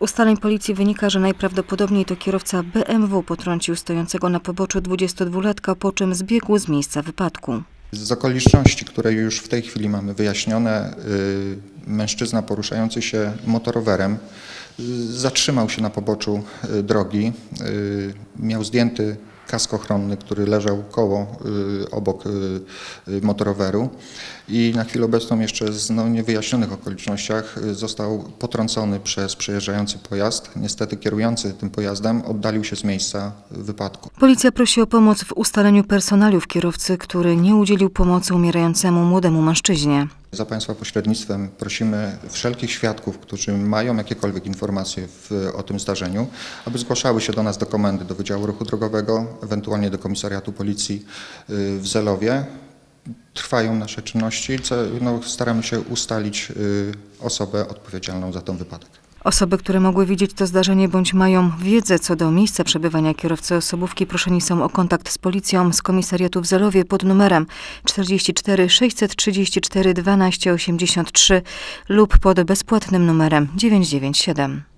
ustaleń policji wynika, że najprawdopodobniej to kierowca BMW potrącił stojącego na poboczu 22-latka, po czym zbiegł z miejsca wypadku. Z okoliczności, które już w tej chwili mamy wyjaśnione, y, mężczyzna poruszający się motorowerem y, zatrzymał się na poboczu y, drogi. Miał zdjęty kask ochronny, który leżał koło y, obok y, y, motoroweru i na chwilę obecną jeszcze z no, niewyjaśnionych okolicznościach został potrącony przez przejeżdżający pojazd. Niestety kierujący tym pojazdem oddalił się z miejsca wypadku. Policja prosi o pomoc w ustaleniu personaliów kierowcy, który nie udzielił pomocy umierającemu młodemu mężczyźnie. Za Państwa pośrednictwem prosimy wszelkich świadków, którzy mają jakiekolwiek informacje w, o tym zdarzeniu, aby zgłaszały się do nas do komendy, do Wydziału Ruchu Drogowego, ewentualnie do Komisariatu Policji y, w Zelowie. Trwają nasze czynności, no, staramy się ustalić y, osobę odpowiedzialną za ten wypadek. Osoby, które mogły widzieć to zdarzenie bądź mają wiedzę co do miejsca przebywania kierowcy osobówki, proszeni są o kontakt z policją z komisariatu w Zelowie pod numerem 44 634 12 83 lub pod bezpłatnym numerem 997.